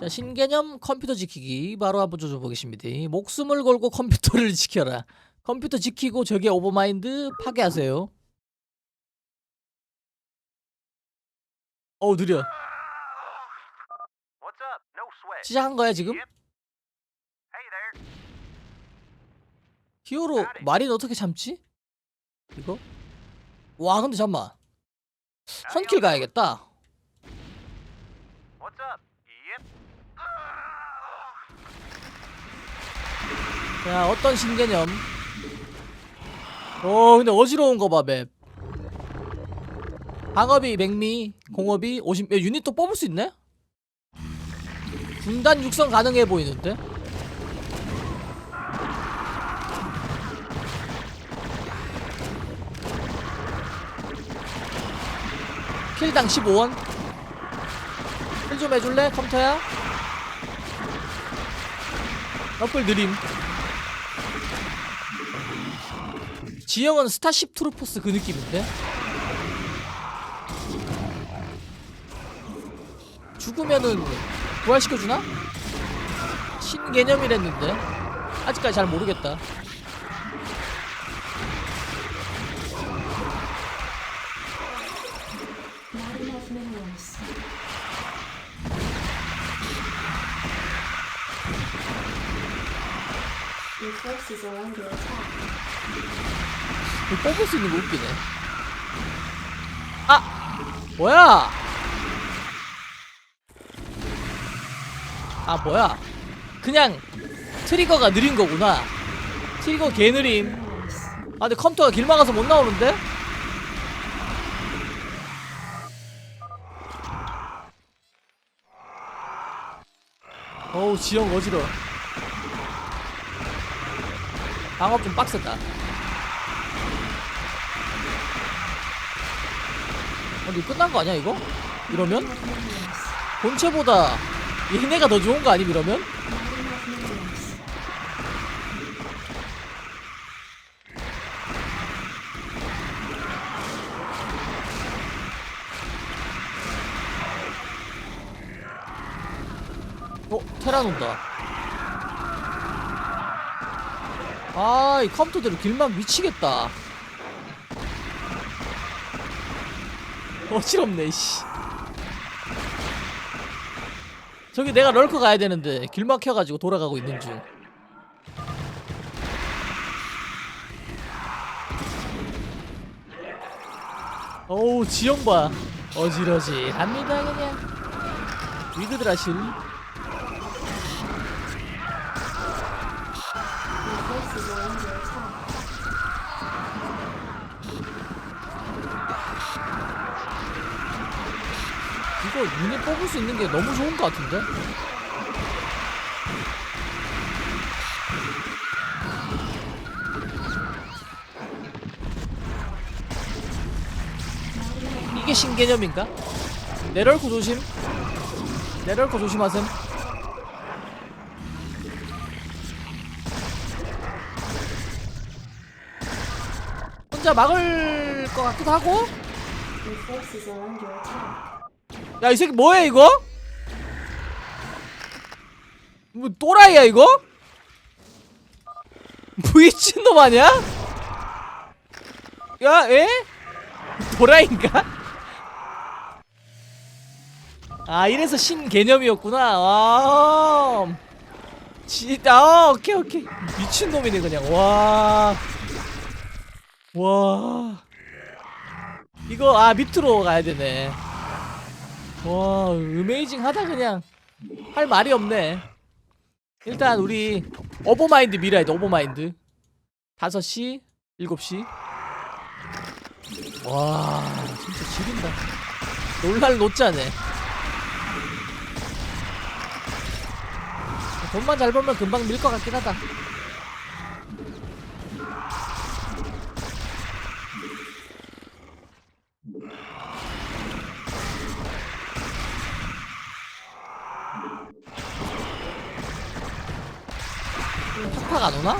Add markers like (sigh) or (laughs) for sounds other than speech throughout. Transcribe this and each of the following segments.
자 신개념 컴퓨터 지키기 바로 한번 조져 보겠습니다. 목숨을 걸고 컴퓨터를 지켜라. 컴퓨터 지키고 적의 오버마인드 파괴하세요. 어우 느려. 시작한 거야 지금? 히어로 마린 어떻게 참지? 이거? 와 근데 잠만 선킬 가야겠다. What's up? Yep. 자 어떤 신개념? 어 근데 어지러운 거봐 맵. 방업이 백미, 공업이 50. 야, 유닛 또 뽑을 수 있네? 분단 육성 가능해 보이는데? 킬당 15원. 킬 좀 해줄래 컴퓨터야? 너플 느림. 지형은 스타쉽 트루퍼스 그 느낌인데? 죽으면은 부활시켜주나? 신개념이랬는데 아직까지 잘 모르겠다 Under attack. 이거 뽑을 수 있는 거 웃기네 아! 뭐야 아 뭐야 그냥 트리거가 느린 거구나 트리거 개 느림 Minerals. 아 근데 컴퓨터가 길 막아서 못 나오는데? 어우 지형 어지러 방업 좀 빡셌다 어, 근데 이거 끝난 거 아니야 이거? 이러면? 본체보다 얘네가 더 좋은 거 아님 이러면? 어? 테란 온다 아 이 컴퓨터들 길만 미치겠다. 어지럽네 씨. 저기 내가 럴커 가야 되는데 길 막혀가지고 돌아가고 있는 중. 어우 지형 봐. 어지러지 합니다 그냥. 위드드라실 이거 유닛 뽑을 수 있는 게 너무 좋은 것 같은데? 이게 신개념인가? 내럴코 조심 내럴코 조심하셈 혼자 막을 것 같기도 하고. 야 이 새끼 뭐해 이거? 뭐 또라이야 이거? (laughs) 미친놈 아니야? 야 에? 도라이인가? (laughs) 아 이래서 신 개념이었구나 와 진짜 아, 오케이 오케이 미친놈이네 그냥 와 와. 이거 아 밑으로 가야 되네. 와 어메이징 하다 그냥. 할 말이 없네. 일단 우리 오버마인드 미라야 돼 오버마인드. 5시 7시. 와 진짜 지린다. 놀랄 놓자네. 돈만 잘 벌면 금방 밀 것 같긴 하다 팍팍 안 오나?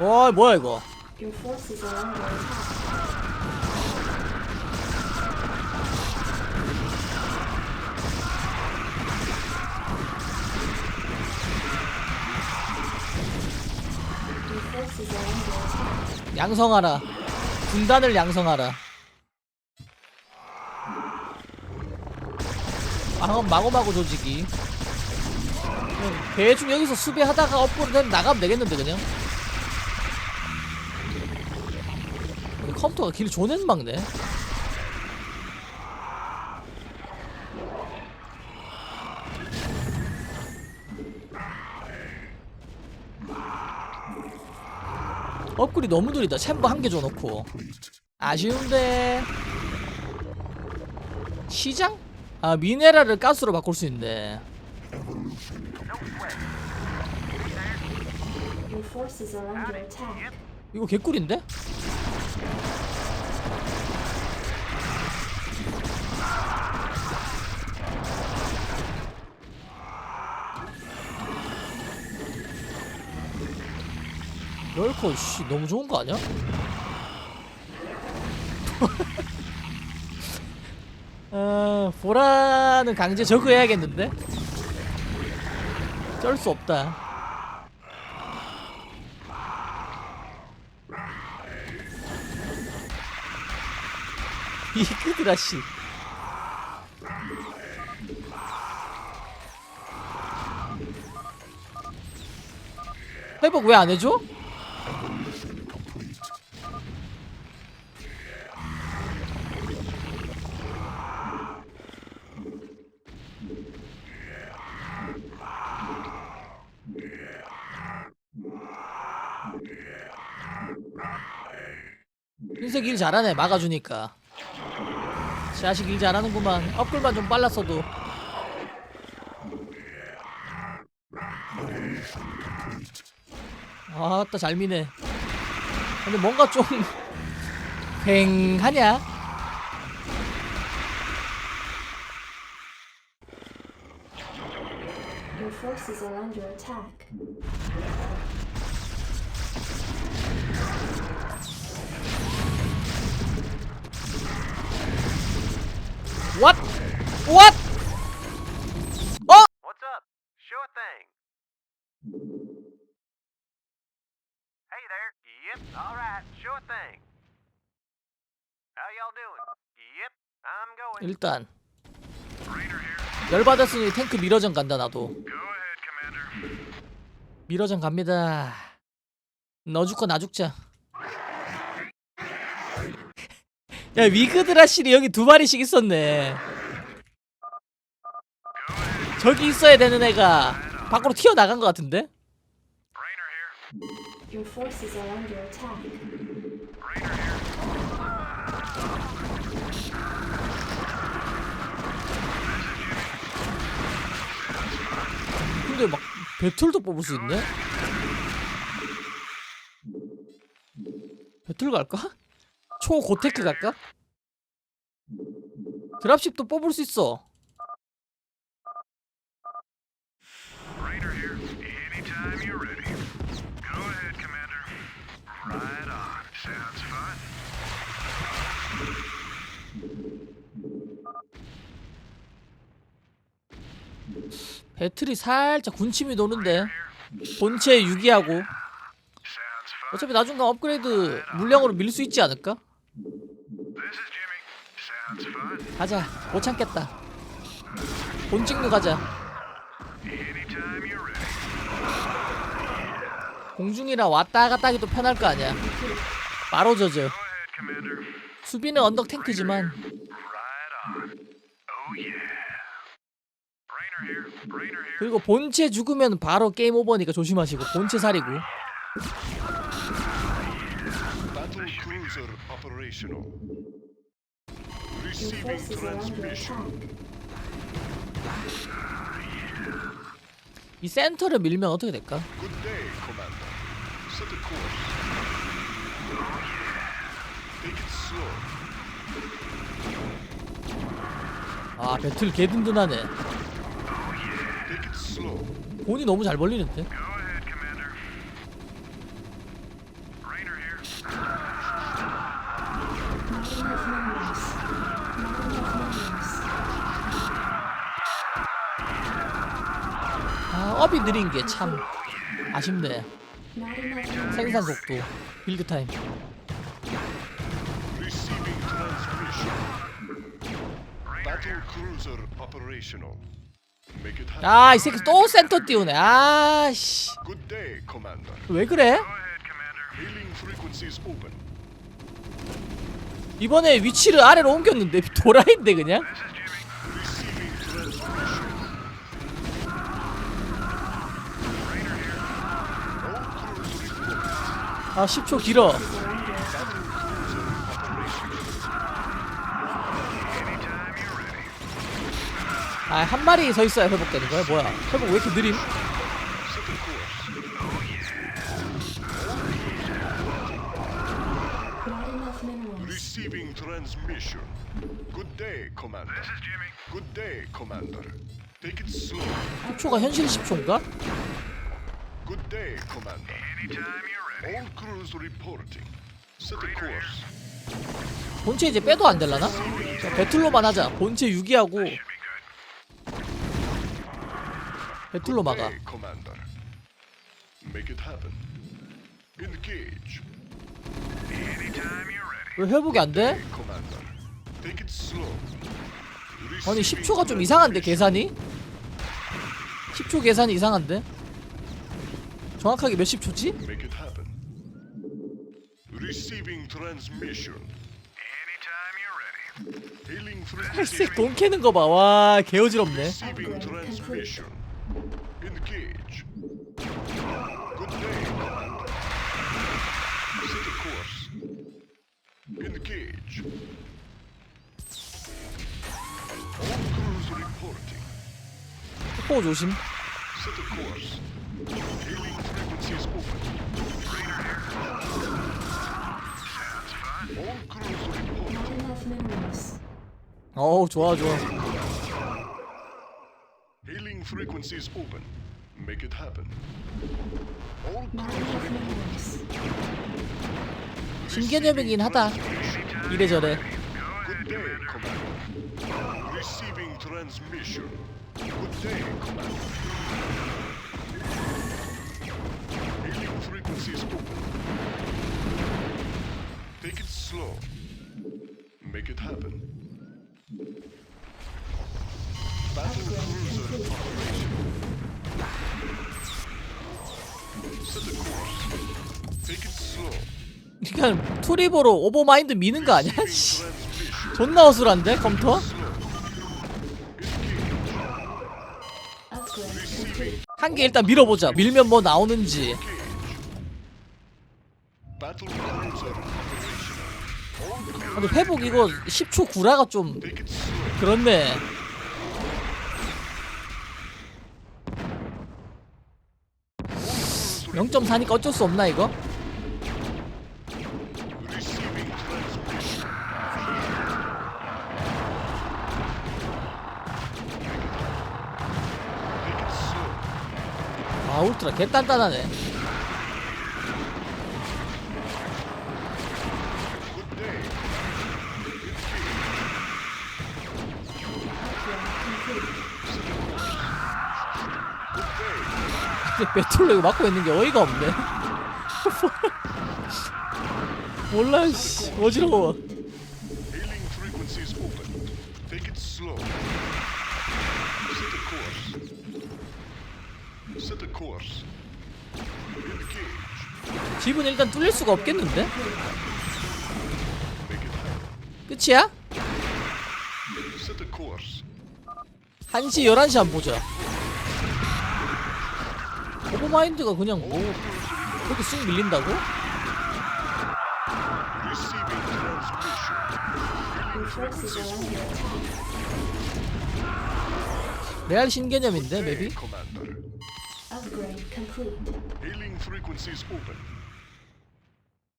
어 뭐야 이거 Your forces are under attack. Your forces are under attack. 양성하라 군단을 양성하라 아, 마구마구 조직이. 대충 여기서 수비하다가 업보를 되면 나가면 되겠는데 그냥. 이 컴퓨터가 길 조낸 막네. 업글이 너무 느리다. 챔버 한 개 줘놓고. 아쉬운데. 시장? 아 미네랄을 가스로 바꿀 수 attack. 이거 개꿀인데? 럴커 씨 너무 좋은 거 아니야? 아 보라는 강제 저거 해야겠는데? 쩔 수 없다. 이그드라 씨. 회복 왜 안 해줘? 잘하네 막아주니까 자식 일 잘하는구만 업글만 좀 빨랐어도 아따 잘 미네 근데 뭔가 좀 (laughs) 휑하냐? Your forces are under attack. What? What? What's up? Sure thing. Hey there. Yep. All right. Sure thing. How y'all doing? Yep. I'm going. 일단 here. 열받았으니 탱크 미러전 간다 나도 Go ahead, Commander. 미러전 갑니다 너 죽고 나 죽자 야 위그드라 실이 여기 두 마리씩 있었네 저기 있어야 되는 애가 밖으로 튀어나간 것 같은데? Raider here. Your forces are under attack. Raider here. 근데 막 배틀도 뽑을 수 있네? 배틀 갈까? 초고테크 갈까? 드랍십도 뽑을 수 있어. 배틀이 살짝 군침이 도는데 본체 유기하고. 어차피 나중에 업그레이드 물량으로 밀 수 있지 않을까? 가자 못 참겠다 본 찍는 가자. 공중이라 왔다 갔다 하기도 편할 거 아니야 바로 젖어. 수비는 언덕 탱크지만 Right on. Oh yeah. Rainer here. Rainer here. 그리고 본체 죽으면 바로 게임 오버니까 조심하시고 본체 살이고 Battle cruiser operational. Your Receiving forces are under transmission. attack. 이 센터를 밀면 어떻게 될까? Good day, Commander. Set a course. Take it slow. 아 배틀 개 든든하네 Take it slow. 본이 너무 잘 벌리는데 아 업이 느린 게 참 아쉽네. 생산 속도, 빌드 타임. 아, 이 새끼 또 센터 띄우네. 아, 씨. 왜 그래? 이번에 위치를 아래로 옮겼는데 도라인데 그냥? Receiving transmission. All crews report. 아, 10초 길어. 아, 한 마리 서 있어야 회복 되는 거야? 뭐야? 회복 왜 이렇게 느림? Set a course. Not enough minerals. Receiving transmission. Good day, Commander. This is Jimmy. Good day, Commander. Take it slow. 10초가 현실 10초인가? Good day, Commander. Anytime you're ready. All crews reporting. Set a course. 본체 이제 빼도 안 될라나? 자, 배틀로만 하자. 본체 6위하고 배틀로 막아. Hey, Commander. Make it happen. Engage. 왜 회복이 안 돼? Commander. Take it slow. 아니 Receiving 10초가 좀 이상한데 계산이? 10초 계산이 이상한데? 정확하게 몇십 초지? Make it happen. Receiving transmission. Anytime you're ready. Hailing frequency. 팔색 돈 캐는 거 봐. 와, 개어지럽네. Receiving transmission. Engage. Good day, Commander. Set a course. Engage. All crews reporting. 포 조심. Set a course. Hailing frequencies 어우, 좋아, 좋아. Hailing frequencies open. Make it happen. All crews minerals. 신개념이긴 하다. 이래저래. Good day, Commander. Receiving transmission. Good day, Commander. Hailing frequencies open. Take it slow. Make it happen. Slow. 그러니까 투리버로 오버마인드 미는 거 아니야? 존나 어술한데 컴퓨터? Upgrade complete. 한개 일단 밀어보자. 밀면 뭐 나오는지. 근데 회복 이거 10초 구라가 좀. 그렇네. Crews 0.4니까 어쩔 수 없나 이거? 아 울트라 개 단단하네. 배틀로 이거 막고 있는 게 어이가 없네. 몰라 씨 어지러워. Hailing frequencies open. Take it slow. Set a course. Set a course. Engage. 집은 일단 뚫릴 수가 없겠는데? Make it happen. 끝이야? Set a course. 1시 11시 안 보자. 오버마인드가 그냥 뭐 그렇게 쑥 밀린다고? 레알 신개념인데 맵이?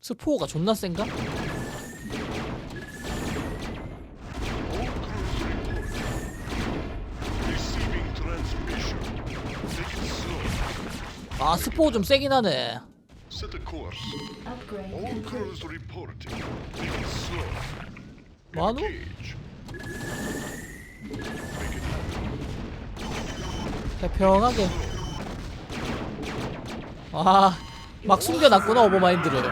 스포가 존나 센가? 아 스포 좀 세긴 하네. Set a course. Upgrade All complete. crews reporting. Take it slow. Manu? Engage. Make it happen. 태평하게. 아막 숨겨놨구나 오버마인드를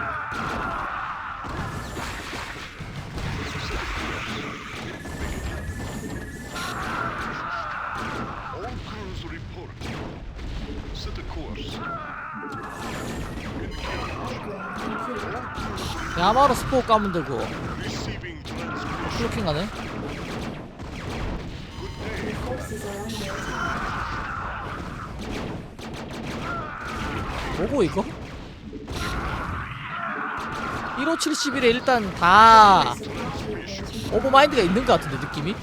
야마로 스포 까면 되고 under attack. 뭐고 이거? 1571에 일단 다 오버마인드가 있는 것 같은데 느낌이?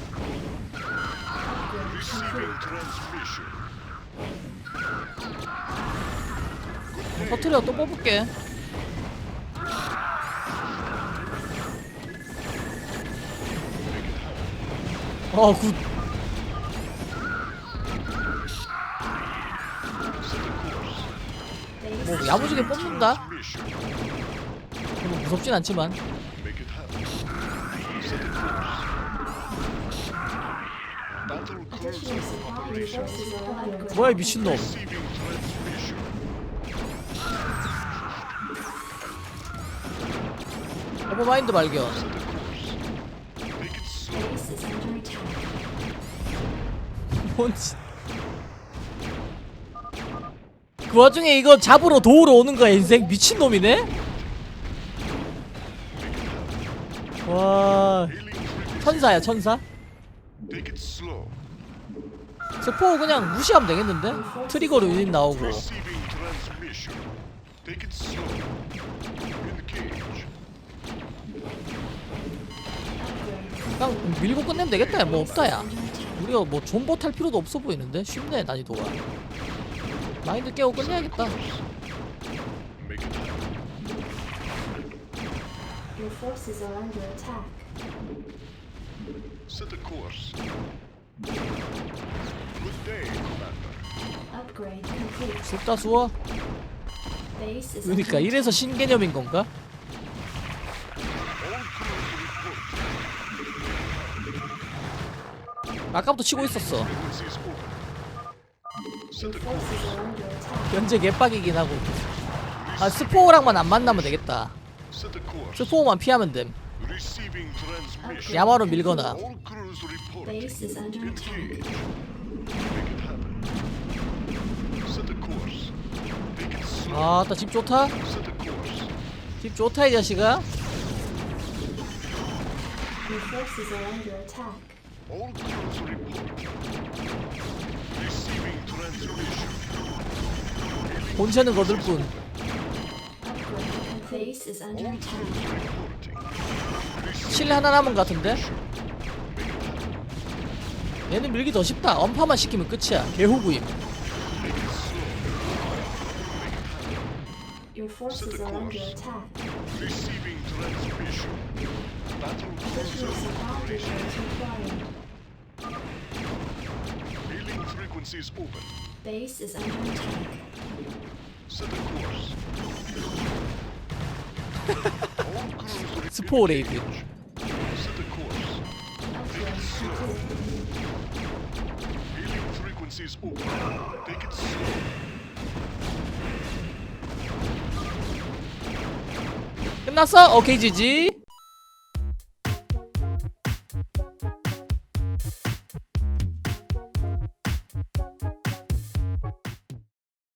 터트려 또 뽑을게 어굿 base 뭐 야무지게 뽑는다? 뭐 무섭진 않지만. 뭐야 이 미친놈. 오버마인드 발견 뭔지 그 와중에 이거 잡으러 도우러 오는 거야 인생 미친놈이네? 와. 천사야 천사? 스포 그냥 무시하면 되겠는데? 트리거로 유닛 나오고 그냥 밀고 끝내면 되겠다 야 뭐 없다 야. 우리가 뭐 존버 탈 필요도 없어 보이는데? 쉽네 난이도가 마인드 깨고 끝내야겠다 Make it happen. Your forces are under attack. Set a course. Good day, Commander. Upgrade complete. 쑥다 수어? Base is 그러니까 under 이래서 신개념인 건가? All crews report. 아까부터 치고 있었어. 현재 개빡이긴 하고 아 스포랑만 안 만나면 되겠다. 스포만 피하면 됨. 야마로 밀거나. 아따 집 좋다? 집 좋다 이 자식아 All crews reporting. Receiving transmission. 본체는 거들 뿐. Base is under All attack. crews reporting. 실 하나 남은 것 같은데? 얘는 밀기 더 쉽다 엄파만 시키면 끝이야 개후구임 Your forces are under attack. Receiving transmission. Battle Additional cruiser supply operation. depots required. Hailing frequencies open. Base is under attack. Set a course. All crews re- (laughs) 스포 레이드 Set a course. Upgrade complete. Hailing frequencies open. Take it slow. 끝났어? 오케이 지지